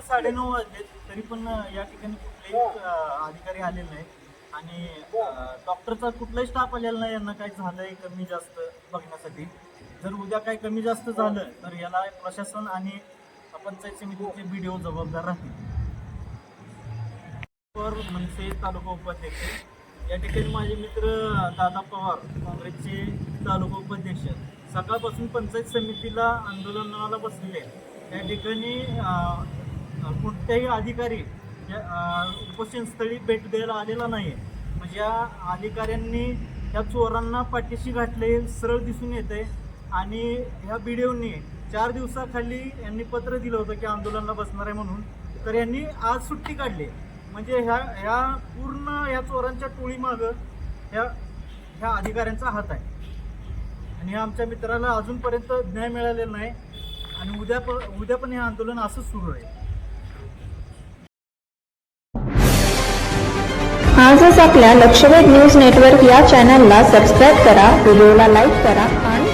साडेनऊ वाजले तरी पण या ठिकाणी कुठलेही अधिकारी आलेले नाही आणि डॉक्टरचा कुठलाही स्टाफ आलेला नाही यांना काही झालंय कमी जास्त बघण्यासाठी. जर उद्या काही कमी जास्त झालं तर याला प्रशासन आणि पंचायत समितीचे बीडीओ जबाबदार राहतील. मनसे तालुका उपाध्यक्ष. या ठिकाणी माझे मित्र दादा पवार काँग्रेसचे तालुका उपाध्यक्ष सकाळपासून पंचायत समितीला आंदोलनाला बसलेले आहेत. या ठिकाणी कोणत्याही अधिकारी उपोषणस्थळी भेट द्यायला आलेला नाही आहे म्हणजे या अधिकाऱ्यांनी या चोरांना पाठीशी घातले सरळ दिसून येते आणि ह्या बीडीओनी चार दिवसाखाली यांनी पत्र दिलं होतं की आंदोलनाला बसणार आहे म्हणून. तर यांनी आज सुट्टी काढली. म्हणजे ह्या ह्या पूर्ण ह्या चोरांच्या टोळीमागं ह्या ह्या अधिकाऱ्यांचा हात आहे. आणि आमच्या मित्राला अजूनपर्यंत न्याय मिळालेला नाही. आणि उद्या उद्या पण हे आंदोलन असंच सुरू आहे. आजच आपल्या लक्षवेध न्यूज नेटवर्क या चॅनलला सबस्क्राईब करा व्हिडिओला लाईक करा आणि